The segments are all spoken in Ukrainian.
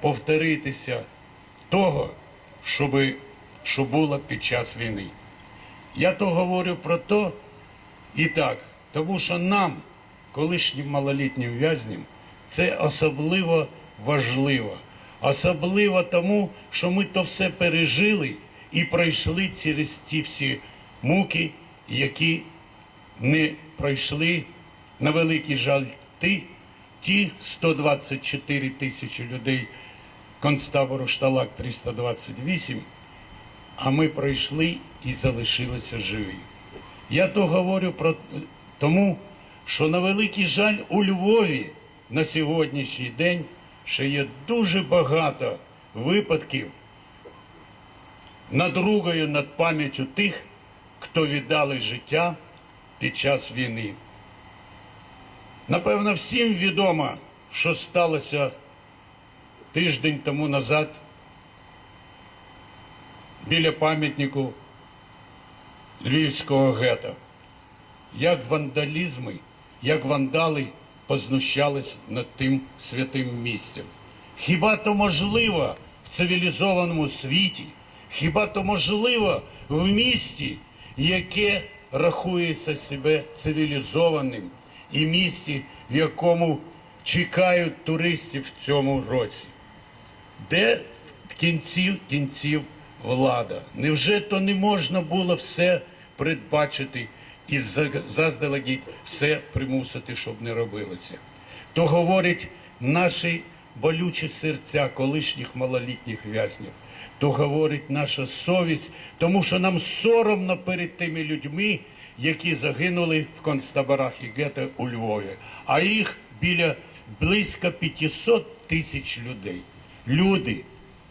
повторитися того, щоби, що було під час війни. Я то говорю про то і так, тому що нам, колишнім малолітнім в'язням, це особливо важливо. Особливо тому, що ми то все пережили і пройшли через ці всі муки, які не пройшли, на великий жаль, ти, ті 124 тисячі людей концтабору Шталак 328, а ми пройшли і залишилися живі. Я то говорю про тому, що на великий жаль у Львові на сьогоднішній день ще є дуже багато випадків надругою над пам'яттю тих, хто віддали життя під час війни. Напевно, всім відомо, що сталося тиждень тому назад біля пам'ятнику Львівського гетто. Як вандалізми, як вандали познущались над тим святим місцем. Хіба то можливо в цивілізованому світі? Хіба то можливо в місті, яке рахується себе цивілізованим, і місті, в якому чекають туристів в цьому році? Де в кінці кінців влада? Невже то не можна було все передбачити і заздалегідь все примусити, щоб не робилося? То говорять наші болючі серця колишніх малолітніх в'язнів, то говорить наша совість, тому що нам соромно перед тими людьми, які загинули в концтаборах і гетто у Львові, а їх біля близько 500 тисяч людей. Люди,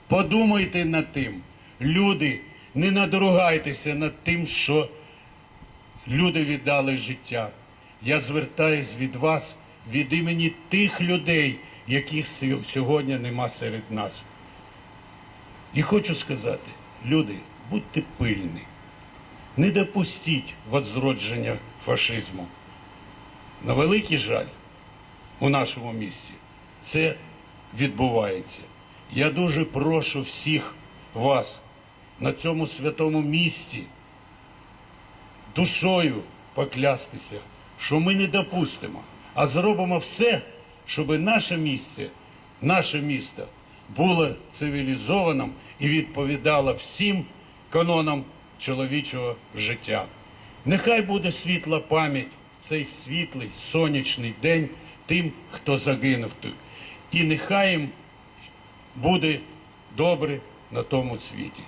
подумайте над тим. Люди, не надругайтеся над тим, що люди віддали життя. Я звертаюсь від вас від імені тих людей, яких сьогодні нема серед нас. І хочу сказати, люди, будьте пильні, не допустіть возродження фашизму. На великий жаль, у нашому місті це відбувається. Я дуже прошу всіх вас на цьому святому місці душою поклястися, що ми не допустимо, а зробимо все, щоб наше місце, наше місто було цивілізованим і відповідало всім канонам чоловічого життя. Нехай буде світла пам'ять в цей світлий сонячний день тим, хто загинув тут. І нехай їм буде добре на тому світі.